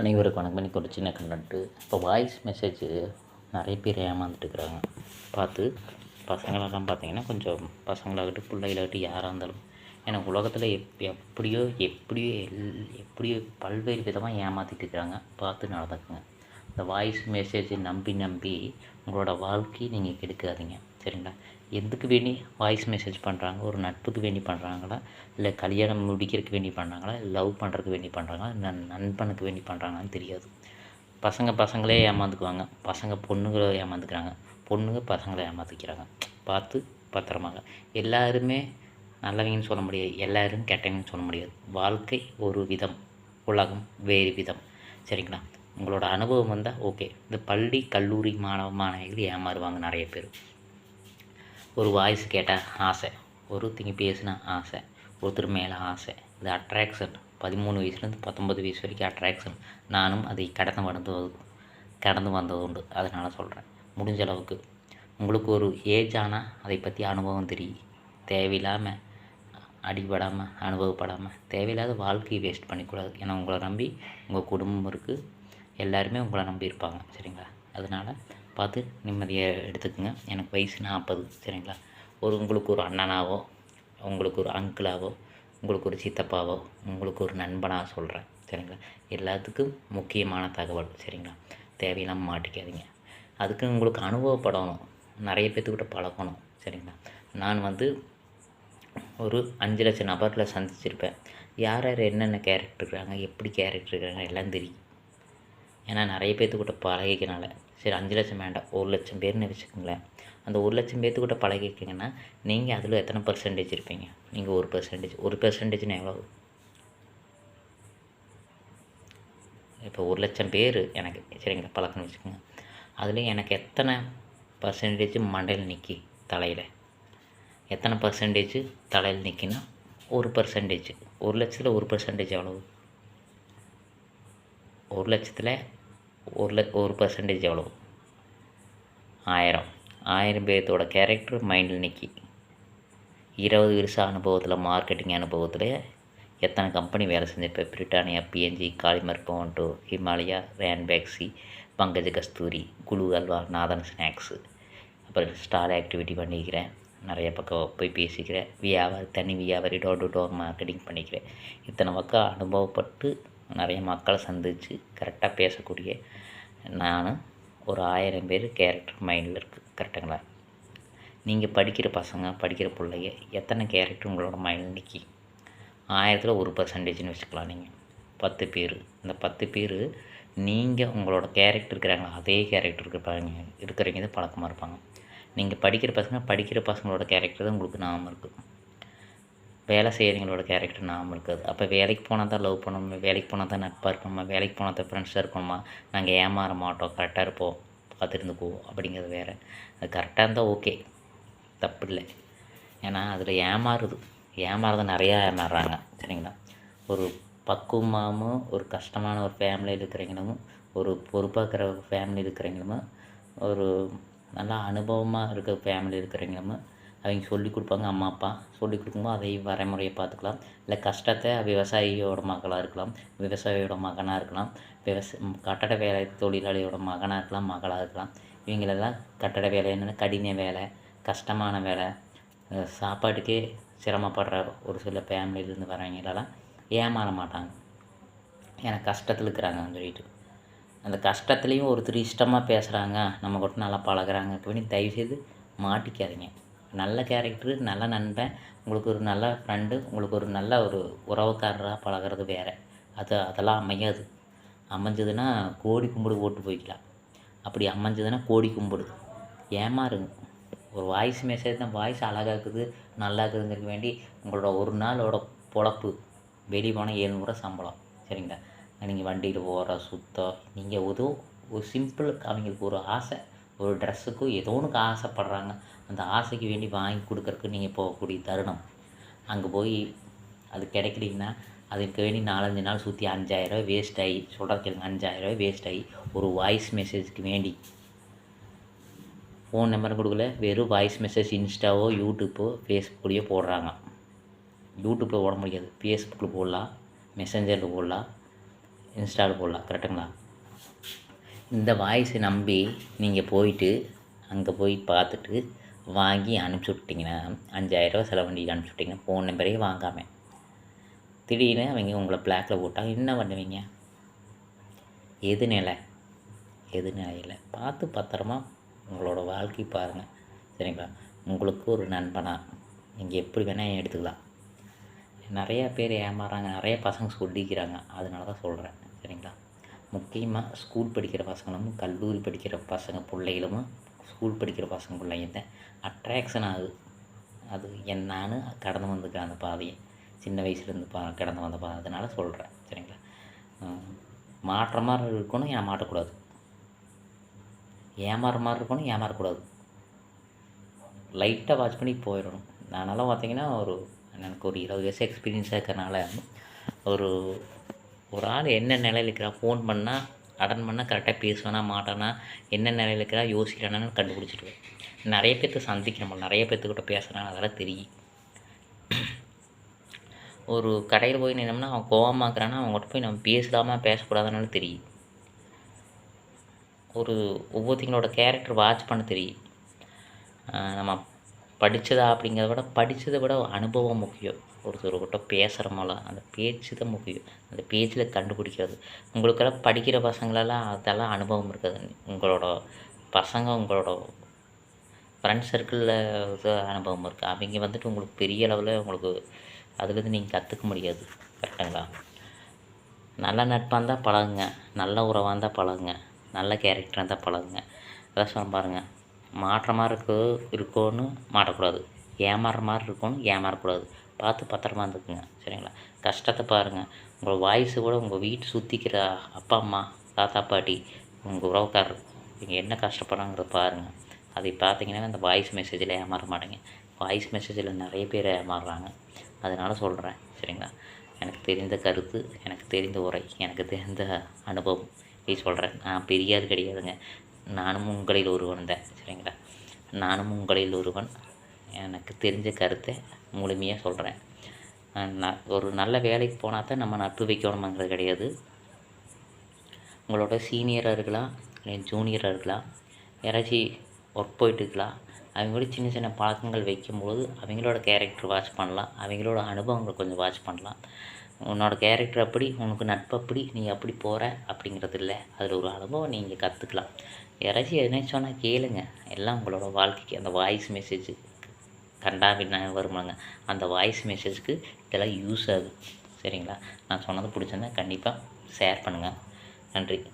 அனைவருக்கும் வணக்கம். பண்ணி ஒரு சின்ன கண்டென்ட்டு. இப்போ வாய்ஸ் மெசேஜ் நிறைய பேர் ஏமாந்துட்டுருக்குறாங்க பார்த்து பசங்களெல்லாம் பார்த்தீங்கன்னா கொஞ்சம் பசங்களாகட்டும் பிள்ளைகளாகட்டும் யாராக இருந்தாலும் ஏன்னா உலகத்தில் எப் எப்படியோ எப்படியோ எல் எப்படியோ பல்வேறு விதமாக ஏமாற்றிட்டு இருக்கிறாங்க பார்த்து நடந்துக்குங்க. இந்த வாய்ஸ் மெசேஜை நம்பி நம்பி உங்களோட வாழ்க்கையை நீங்கள் கெடுக்காதீங்க. சரிங்களா? எதுக்கு வேண்டி வாய்ஸ் மெசேஜ் பண்ணுறாங்க ஒரு நட்புக்கு வேண்டி பண்ணுறாங்களா இல்லை கல்யாணம் முடிக்கிறதுக்கு வேண்டி பண்ணுறாங்களா லவ் பண்ணுறதுக்கு வேண்டி பண்ணுறாங்களா இல்லை நண்பனுக்கு வேண்டி பண்ணுறாங்களான்னு தெரியாது. பசங்க பசங்களே ஏமாந்துக்குவாங்க. பசங்க பொண்ணுங்களை ஏமாந்துக்கிறாங்க. பொண்ணுங்க பசங்களை ஏமாந்துக்கிறாங்க பார்த்து பத்திரமாக. எல்லாருமே நல்லவங்கன்னு சொல்ல முடியாது. எல்லோரும் கெட்டவங்கன்னு சொல்ல முடியாது. வாழ்க்கை ஒரு விதம். உலகம் வேறு விதம். சரிங்களா? உங்களோட அனுபவம் வந்தால் ஓகே இந்த பள்ளி கல்லூரி மாணவ மாணவிகள் ஏமாறுவாங்க நிறைய பேர். ஒரு வாய்ஸ் கேட்டால் ஆசை. ஒருத்தங்க பேசினா ஆசை. ஒருத்தர் மேலே ஆசை. இது அட்ராக்ஷன் பதிமூணு வயசுலேருந்து பத்தொம்பது வயசு வரைக்கும் அட்ராக்ஷன் நானும் அதை கடந்து வந்து கடந்து வந்தது உண்டு. அதனால் சொல்கிறேன் முடிஞ்ச அளவுக்கு. உங்களுக்கு ஒரு ஏஜ் ஆனால் அதை பற்றி அனுபவம் தெரியும். தேவையில்லாமல் அடிபடாமல் அனுபவப்படாமல் தேவையில்லாத வாழ்க்கையை வேஸ்ட் பண்ணிக்கூடாது. ஏன்னா உங்களை நம்பி உங்கள் குடும்பம் இருக்குது எல்லாருமே உங்களை நம்பி இருப்பாங்க. சரிங்களா? அதனால் பார்த்து நிம்மதியாக எடுத்துக்கோங்க. எனக்கு வயசு நாற்பது சரிங்களா? ஒரு உங்களுக்கு ஒரு அண்ணனாவோ உங்களுக்கு ஒரு அங்கிளாவோ உங்களுக்கு ஒரு சித்தப்பாவோ உங்களுக்கு ஒரு நண்பனாக சொல்கிறேன் சரிங்களா? எல்லாத்துக்கும் முக்கியமான தகவல் சரிங்களா? தேவையில்லாமல் மாட்டிக்காதீங்க. அதுக்கு உங்களுக்கு அனுபவப்படணும். நிறைய பேர்த்துக்கிட்ட பழகணும் சரிங்களா? நான் வந்து ஒரு அஞ்சு லட்சம் நபரில் சந்திச்சிருப்பேன். யார் யார் என்னென்ன கேரக்டர் இருக்கிறாங்க எப்படி கேரக்டர் இருக்கிறாங்க எல்லாம் தெரியும். ஏன்னா நிறைய பேர்த்துக்கிட்ட பழகிக்கனால. சரி அஞ்சு லட்சம் வேண்டாம். ஒரு லட்சம் பேர்னு வச்சுக்கோங்களேன். அந்த ஒரு லட்சம் பேர்த்துக்கிட்ட பழகிக்கிங்கன்னா நீங்கள் அதில் எத்தனை பர்சன்டேஜ் இருப்பீங்க? நீங்கள் ஒரு பர்சன்டேஜ் ஒரு பர்சன்டேஜ்னு எவ்வளோ இப்போ ஒரு லட்சம் பேர் எனக்கு சரிங்களா பழக்கம்னு வச்சுக்கோங்க. அதில் எனக்கு எத்தனை பர்சன்டேஜ் மண்டையில் நிற்கி தலையில். எத்தனை பர்சன்டேஜ் தலையில் நிற்கினா ஒரு பர்சன்டேஜ் ஒரு லட்சத்தில் ஒரு பர்சன்டேஜ் எவ்வளவு? ஒரு லட்சத்தில் ஒரு ல ஒரு பர்சன்டேஜ் எவ்வளோ ஆயிரம். ஆயிரம் பேர்த்தோட கேரக்டர் மைண்டில் நிற்கி இருபது வருஷம் அனுபவத்தில் மார்க்கெட்டிங் அனுபவத்தில் எத்தனை கம்பெனி வேலை செஞ்சிருப்பேன் பிரிட்டானியா பிஎன்ஜி காலிமர் பவன்டோ ஹிமாலயா ரேன்பேக்ஸி பங்கஜ கஸ்தூரி குழு அல்வா நாதன் ஸ்நாக்ஸு அப்புறம் ஸ்டால் ஆக்டிவிட்டி பண்ணிக்கிறேன். நிறைய பக்கம் போய் பேசிக்கிறேன். வியாபாரி தனி வியாபாரி டோர் டு டோர் மார்க்கெட்டிங் பண்ணிக்கிறேன். இத்தனை பக்கம் அனுபவப்பட்டு நிறைய மக்களை சந்தித்து கரெக்டாக பேசக்கூடிய நான் ஒரு ஆயிரம் பேர் கேரக்டர் மைண்டில் இருக்குது கரெக்டுங்களா நீங்கள் படிக்கிற பசங்க படிக்கிற பிள்ளைங்க எத்தனை கேரக்டர் உங்களோட மைண்டில் நிற்கி ஆயிரத்தில் ஒரு பர்சன்டேஜ்னு வச்சுக்கலாம் நீங்கள் பத்து பேர். இந்த பத்து பேர் நீங்கள் உங்களோட கேரக்டர் இருக்கிறாங்க அதே கேரக்டர் இருக்கிறாங்க இருக்கிறவங்க தான் பழக்கமாக இருப்பாங்க. நீங்கள் படிக்கிற பசங்க படிக்கிற பசங்களோட கேரக்டர் தான் உங்களுக்கு நாம இருக்குது வேலை செய்கிறவங்களோட கேரக்டர் நாம இருக்காது அப்போ வேலைக்கு போனால் தான் லவ் பண்ணணுமா வேலைக்கு போனால் தான் நட்பாக இருக்கணுமா வேலைக்கு போனால் தான் ஃப்ரெண்ட்ஸாக இருக்கணுமா நாங்கள் ஏமாற மாட்டோம் கரெக்டாக இருப்போம் பார்த்துருந்துக்குவோம் அப்படிங்கிறது வேறு. அது கரெக்டாக இருந்தால் ஓகே தப்பு இல்லை. ஏன்னா அதில் ஏமாறுது. ஏமாறுறது நிறையா ஏமாறுறாங்க சரிங்களா? ஒரு பக்குவமாகவும் ஒரு கஷ்டமான ஒரு ஃபேமிலியில் இருக்கிறவங்களும் ஒரு பொறுப்பாக்கிற ஃபேமிலி இருக்கிறவங்களும் ஒரு நல்லா அனுபவமாக இருக்கிற ஃபேமிலி இருக்கிறவங்களும் அவங்க சொல்லி கொடுப்பாங்க அம்மா அப்பா. சொல்லி கொடுக்கும்போது அதை வரைமுறையை பார்த்துக்கலாம். இல்லை கஷ்டத்தை விவசாயியோட மகளாக இருக்கலாம் விவசாயியோட மகனாக இருக்கலாம் விவச கட்டட வேலை தொழிலாளியோட மகனாக இருக்கலாம் மகளாக இருக்கலாம். இவங்களெல்லாம் கட்டட வேலை என்னென்னா கடின வேலை கஷ்டமான வேலை. சாப்பாட்டுக்கே சிரமப்படுற ஒரு சில ஃபேமிலியிலேருந்து வரவங்களெல்லாம் ஏமாற மாட்டாங்க. ஏன்னா கஷ்டத்தில் இருக்கிறாங்கன்னு சொல்லிட்டு. அந்த கஷ்டத்துலேயும் ஒருத்தர் இஷ்டமாக பேசுகிறாங்க நம்ம கூட நல்லா பழகுறாங்க அப்படின்னு தயவுசெய்து மாட்டிக்காதீங்க. நல்ல கேரக்டரு நல்ல நண்பன் உங்களுக்கு ஒரு நல்ல ஃப்ரெண்டு உங்களுக்கு ஒரு நல்ல ஒரு உறவுக்காரராக பழகிறது வேறு. அது அதெல்லாம் அமையாது. அமைஞ்சதுன்னா கோடி கும்பிடு போட்டு போய்க்கலாம். அப்படி அமைஞ்சதுன்னா கோடி கும்பிடு. ஏமாறுங்க. ஒரு வாய்ஸ் மெசேஜ் தான் வாய்ஸ் அழகாக இருக்குது நல்லா இருக்குதுங்கிறதுக்கு வேண்டி உங்களோட ஒரு நாளோட பொழப்பு. வெளியே போனால் ஏழ்நூறுவா சம்பளம். சரிங்களா? நீங்கள் வண்டியில் போகிற சுத்தம் நீங்கள் ஏதோ ஒரு சிம்பிள் அவங்களுக்கு ஒரு ஆசை. ஒரு ட்ரெஸ்ஸுக்கும் ஏதோ ஒன்றுக்கு ஆசைப்படுறாங்க. அந்த ஆசைக்கு வேண்டி வாங்கி கொடுக்குறக்கு நீங்கள் போகக்கூடிய தருணம். அங்கே போய் அது கிடைக்கலீங்கன்னா அதுக்கு வேண்டி நாலஞ்சு நாள் சுற்றி அஞ்சாயிரரூவா வேஸ்ட் ஆகி சொல்கிற கேளுங்க அஞ்சாயிரரூவா வேஸ்ட் ஆகி ஒரு வாய்ஸ் மெசேஜ்க்கு வேண்டி. ஃபோன் நம்பர் கொடுக்கல வெறும் வாய்ஸ் மெசேஜ் இன்ஸ்டாவோ யூடியூப்போ ஃபேஸ்புக்லேயோ போடுறாங்க. யூடியூப்பில் போட முடியாது. ஃபேஸ்புக்கில் போடலாம் மெசஞ்சரில் போடலாம் இன்ஸ்டாவில் போடலாம் கரெக்டுங்களா இந்த வாய்ஸை நம்பி நீங்கள் போயிட்டு அங்கே போய் பார்த்துட்டு வாங்கி அனுப்பிச்சி விட்டிங்கன்னா அஞ்சாயிரரூவா செலவு பண்ணி அனுப்பிச்சி விட்டிங்கன்னா ஃபோன் நம்பரே வாங்காமல் திடீர்னு அவங்க உங்களை பிளாக்கில் போட்டால் என்ன பண்ணுவீங்க? எது நிலை? எது நிலையில்? பார்த்து பத்திரமா உங்களோட வாழ்க்கை பாருங்கள் சரிங்களா? உங்களுக்கு ஒரு நண்பனாக நீங்கள் எப்படி வேணால் எடுத்துக்கலாம். நிறையா பேர் ஏமாறாங்க நிறைய பசங்க சொல்லிக்கிறாங்க அதனால தான் சொல்கிறேன் சரிங்களா? முக்கியமாக ஸ்கூல் படிக்கிற பசங்களும் கல்லூரி படிக்கிற பசங்க பிள்ளைகளும் ஸ்கூல் படிக்கிற பசங்க பிள்ளைங்க தான் அட்ராக்ஷன் ஆகுது. அது என்னான்னு கடந்து வந்துக்கிறேன் அந்த பாதையை சின்ன வயசுலேருந்து பா கடந்து வந்த பாதை. அதனால் சொல்கிறேன் சரிங்களா? மாற்ற மாதிரி இருக்கணும் ஏமாட்டக்கூடாது ஏமாற மாதிரி இருக்கணும் ஏமாறக்கூடாது. லைட்டாக வாட்ச் பண்ணி போயிடணும். நானெல்லாம் பார்த்தீங்கன்னா ஒரு எனக்கு ஒரு இருபது வயசு எக்ஸ்பீரியன்ஸாக இருக்கிறனால ஒரு ஒரு ஆள் என்ன நிலையில் இருக்கிறா ஃபோன் பண்ணால் அட்டன் பண்ணால் கரெக்டாக பேசுவேனா மாட்டானா என்ன நிலையில் இருக்கிறா யோசிக்கிறானான்னு கண்டுபிடிச்சிடுவேன் நிறைய பேர்த்த சந்திக்கணும் நிறைய பேர்த்துக்கிட்ட பேசுகிறான் அதெல்லாம் தெரியும். ஒரு கடையில் போய் நின்னோம்னா அவன் கோவமாக்குறான்னா அவங்ககிட்ட போய் நம்ம பேசலாமா பேசக்கூடாதுனாலும் தெரியும். ஒரு ஒவ்வொருத்தங்களோட கேரக்டர் வாட்ச் பண்ண தெரியும். நம்ம படித்ததா அப்படிங்கிறத விட படித்ததை விட அனுபவம் முக்கியம். ஒருத்தர்கிட்ட பேசுகிறோமோல அந்த பேச்சு தான் முக்கியம். அந்த பேச்சில் கண்டுபிடிக்கிறது. உங்களுக்கெல்லாம் படிக்கிற பசங்களெல்லாம் அதெல்லாம் அனுபவம் இருக்காது. உங்களோட பசங்க உங்களோட ஃப்ரெண்ட் சர்க்கிளில் அனுபவம் இருக்குது அவங்க வந்துட்டு உங்களுக்கு பெரிய அளவில் உங்களுக்கு அதுலேருந்து நீங்கள் கற்றுக்க முடியாது. கரெக்டுங்களா நல்ல நட்பாக இருந்தால் பழகுங்க. நல்ல உறவாக இருந்தால் பழகுங்க. நல்ல கேரக்டராக இருந்தால் பழகுங்க. அதான் சொல்ல பாருங்கள் மாட்டுற மாதிரி இருக்கோன்னு மாட்டக்கூடாது. ஏமாறுற மாதிரி இருக்கோன்னு ஏமாறக்கூடாது. பார்த்து பத்திரமா இருந்துக்குங்க சரிங்களா? கஷ்டத்தை பாருங்கள் உங்கள் வாய்ஸு கூட உங்கள் வீட்டு சுற்றிக்கிற அப்பா அம்மா தாத்தா பாட்டி உங்கள் உறவுக்காரர் இவங்க என்ன கஷ்டப்படுறாங்கிறத பாருங்கள் அதை பார்த்தீங்கன்னா இந்த வாய்ஸ் மெசேஜில் ஏமாற மாட்டேங்க. வாய்ஸ் மெசேஜில் நிறைய பேர் ஏமாறுறாங்க. அதனால் சொல்கிறேன் சரிங்களா? எனக்கு தெரிந்த கருத்து எனக்கு தெரிந்த உரை எனக்கு தெரிந்த அனுபவம். இப்படி சொல்கிறேன் நான் பெரியார் கிடையாதுங்க. நானும் உங்களில் ஒருவன் தான் சரிங்களா? நானும் உங்களில் ஒருவன். எனக்கு தெரிஞ்ச கருத்தை முழுமையாக சொல்கிறேன் நான் ஒரு நல்ல வேலைக்கு போனால் தான் நம்ம நட்பு வைக்கணுமாங்கிறது கிடையாது. உங்களோட சீனியராக இருக்கலாம் இல்லை ஜூனியராக இருக்கலாம் யாராச்சும் ஒர்க் போயிட்டு இருக்கலாம் அவங்களோட சின்ன சின்ன பழக்கங்கள் வைக்கும்போது அவங்களோட கேரக்டர் வாட்ச் பண்ணலாம் அவங்களோட அனுபவங்களை கொஞ்சம் வாட்ச் பண்ணலாம். உன்னோட கேரக்டர் அப்படி உனக்கு நட்பு அப்படி நீ அப்படி போகிற அப்படிங்கிறது இல்லை. அதில் ஒரு அனுபவம் நீங்கள் கற்றுக்கலாம் யாராச்சும் எதுனா சொன்னால் கேளுங்க. எல்லாம் உங்களோட வாழ்க்கைக்கு அந்த வாய்ஸ் மெசேஜ் கண்டா பின்னா வருமாங்க. அந்த வாய்ஸ் மெசேஜ்க்கு இதெல்லாம் யூஸ் ஆகுது சரிங்களா? நான் சொன்னது பிடிச்சிருந்தா கண்டிப்பாக ஷேர் பண்ணுங்கள் நன்றி.